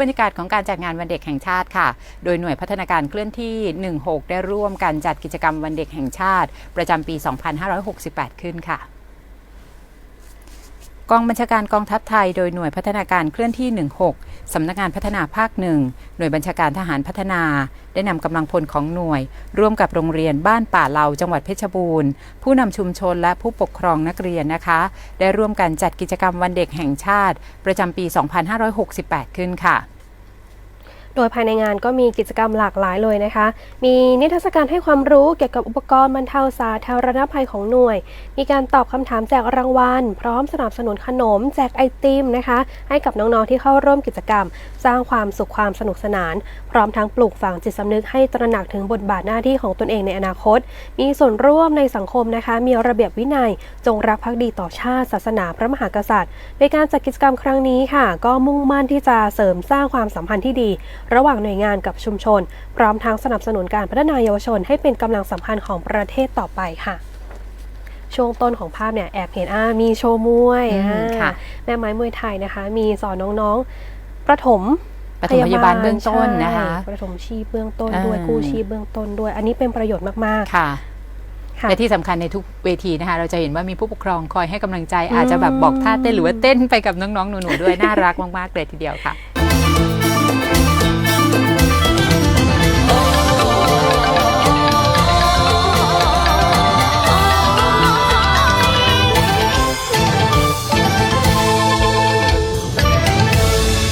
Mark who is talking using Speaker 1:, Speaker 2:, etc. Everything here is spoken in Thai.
Speaker 1: บรยากาศของการจัดงานวันเด็กแห่งชาติค่ะ โดยหน่วยพัฒนาการเคลื่อนที่ 16 ได้ร่วมกันจัดกิจกรรมวันเด็กแห่งชาติ ประจำปี 2568 ขึ้นค่ะ กองบัญชาการกองทัพไทยโดยหน่วยพัฒนาการเคลื่อนที่ 16 สำนักงานพัฒนาภาคหนึ่งหน่วยบัญชาการทหารพัฒนา ได้นำกำลังพลของหน่วย ร่วมกับโรงเรียนบ้านป่าเหลาจังหวัดเพชรบูรณ์ ผู้นำชุมชนและผู้ปกครองนักเรียนนะคะ ได้ร่วมกันจัดกิจกรรมวันเด็กแห่งชาติ ประจำปี 2568 ขึ้นค่ะ
Speaker 2: โดยภายในงานก็มีกิจกรรมหลากหลายเลยนะคะ มีนิทรรศการให้ความรู้เกี่ยวกับอุปกรณ์บรรเทาสาธารณภัยของหน่วย มีการตอบคำถามแจกรางวัล พร้อมสนับสนุนขนม แจกไอติมนะคะ ให้กับน้องๆที่เข้าร่วมกิจกรรม สร้างความสุขความสนุกสนาน พร้อมทั้งปลูกฝังจิตสำนึกให้ตระหนักถึงบทบาทหน้าที่ของตนเองในอนาคต มีส่วนร่วมในสังคมนะคะ มีระเบียบวินัย จงรักภักดีต่อชาติ ศาสนา พระมหากษัตริย์ ในการจัดกิจกรรมครั้งนี้ค่ะ ก็มุ่งมั่นที่จะเสริมสร้างความสัมพันธ์ที่ดีระหว่างหน่วยงานกับชุมชน พร้อมทั้งสนับสนุนการพัฒนายเยาวชน ให้เป็นกำลังสำคัญของประเทศต่อไปค่ะช่วงต้นของภาพเนี่ยแอบเห็นอ่ามีโชว์มวย
Speaker 1: อืม
Speaker 2: อ่า
Speaker 1: ค่ะ
Speaker 2: แม่ไม้มวยไทยนะคะ มีสอนน้องๆประถม
Speaker 1: ปฐมพยาบาลเบื้องต้นนะคะ
Speaker 2: ใช่ประถมชีพเบื้องต้น
Speaker 1: อ่า
Speaker 2: ด้วยกู้ชีพเบื้องต้นด้วย อันนี้เป็นประโยชน์มาก
Speaker 1: ค่ะ
Speaker 2: ๆค่ะ
Speaker 1: และที่สำคัญในทุกเวทีนะคะ เราจะเห็นว่ามีผู้ปกครองคอยให้กำลังใจอาจจะแบบบอกท่าเต้นหรือว่าเต้นไปกับน้องๆหนูๆด้วยน่ารักมากๆเลยทีเดียวค่ะ